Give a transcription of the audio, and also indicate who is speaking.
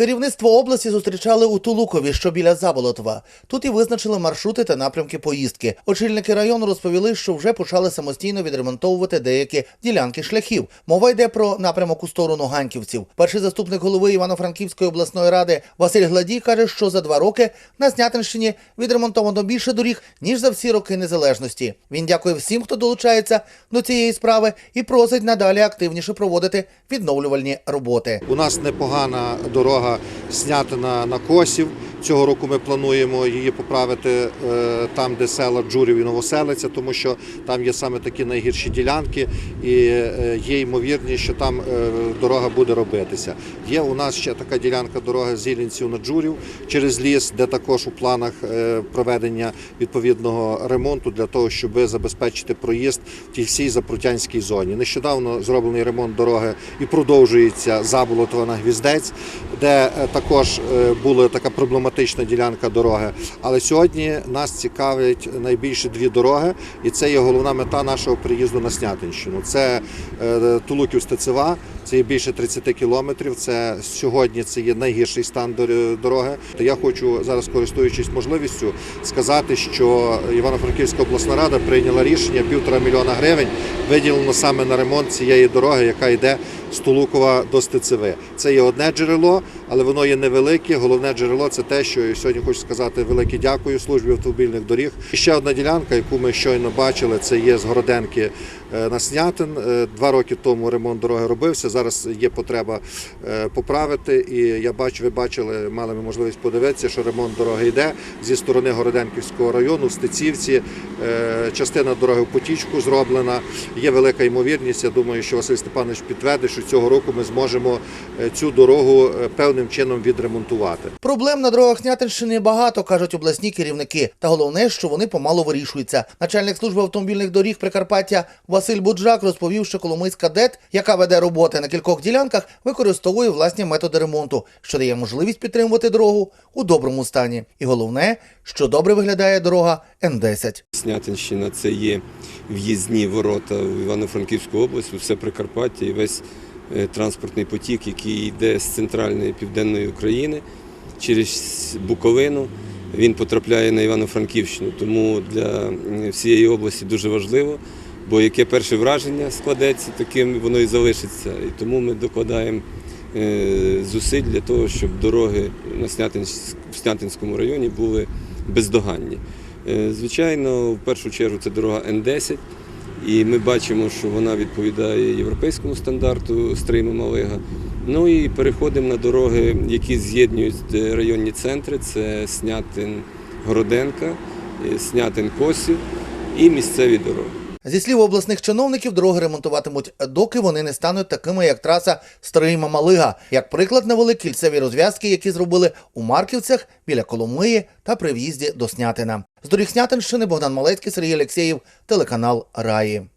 Speaker 1: Керівництво області зустрічали у Тулукові, що біля Заболотова. Тут і визначили маршрути та напрямки поїздки. Очільники району розповіли, що вже почали самостійно відремонтовувати деякі ділянки шляхів. Мова йде про напрямок у сторону ганьківців. Перший заступник голови Івано-Франківської обласної ради Василь Гладій каже, що за два роки на Снятинщині відремонтовано більше доріг ніж за всі роки незалежності. Він дякує всім, хто долучається до цієї справи, і просить надалі активніше проводити відновлювальні роботи.
Speaker 2: У нас непогана дорога Снятина на Косів. Цього року ми плануємо її поправити е, там, де села Джурів і Новоселиця, тому що там є саме такі найгірші ділянки, і е, є ймовірність, що там е, дорога буде робитися. Є у нас ще така ділянка дороги з Іллінців на Джурів через ліс, де також у планах проведення відповідного ремонту для того, щоб забезпечити проїзд в тій всій запрутянській зоні. Нещодавно зроблений ремонт дороги і продовжується Заболотова на Гвіздець, де е, також е, була така проблематична ділянка дороги. Але сьогодні нас цікавлять найбільше дві дороги, і це є головна мета нашого приїзду на Снятинщину. Це е, Тулуків Стецева, це є більше 30 кілометрів. Це сьогодні це є найгірший стан дороги. То я хочу зараз, користуючись можливістю, сказати, що Івано-Франківська обласна рада прийняла рішення півтора мільйона гривень виділено саме на ремонт цієї дороги, яка йде з Тулукова до Стецеви. Це є одне джерело, але воно є невелике. Головне джерело це те, що я сьогодні хочу сказати велике дякую службі автомобільних доріг. І ще одна ділянка, яку ми щойно бачили, це є з Городенки на Снятин. Е, Два роки тому ремонт дороги робився. Зараз є потреба е, поправити. І я бачу, ви бачили, мали ми можливість подивитися, що ремонт дороги йде зі сторони Городенківського району, в Стецівці. Е, Частина дороги в потічку зроблена. Є велика ймовірність. Я думаю, що Василь Степанович підтвердить, що цього року ми зможемо е, цю дорогу е, певним чином відремонтувати.
Speaker 1: Проблем на дорогах Снятинщини багато, кажуть обласні керівники. Та головне, що вони помалу вирішуються. Начальник служби автомобільних доріг Прикарпаття Василь Буджак розповів, що Коломийська ДЕТ, яка веде роботи на кількох ділянках, використовує власні методи ремонту, що дає можливість підтримувати дорогу у доброму стані. І головне, що добре виглядає дорога Н10.
Speaker 3: Снятинщина це є в'їзні ворота в Івано-Франківську область, все Прикарпаття і весь е, транспортний потік, який йде з центральної південної України через Буковину. Він потрапляє на Івано-Франківщину. Тому для всієї області дуже важливо, бо яке перше враження складеться, таким воно і залишиться. І тому ми докладаємо е, зусиль для того, щоб дороги на Снятинському районі були бездоганні. Е, Звичайно, в першу чергу це дорога Н10, і ми бачимо, що вона відповідає європейському стандарту стрийма Малига. Ну і переходимо на дороги, які з'єднують е, районні центри: це Снятин Городенка, е, Снятин Косів і місцеві дороги.
Speaker 1: Зі слів обласних чиновників, дороги ремонтуватимуть, доки вони не стануть такими, як траса Старий Мамалига. Як приклад навели кільцеві розв'язки, які зробили у Марківцях біля Коломиї та при в'їзді до Снятина. З доріг Снятинщини Богдан Малецький, Сергій Алексєєв, телеканал Раї.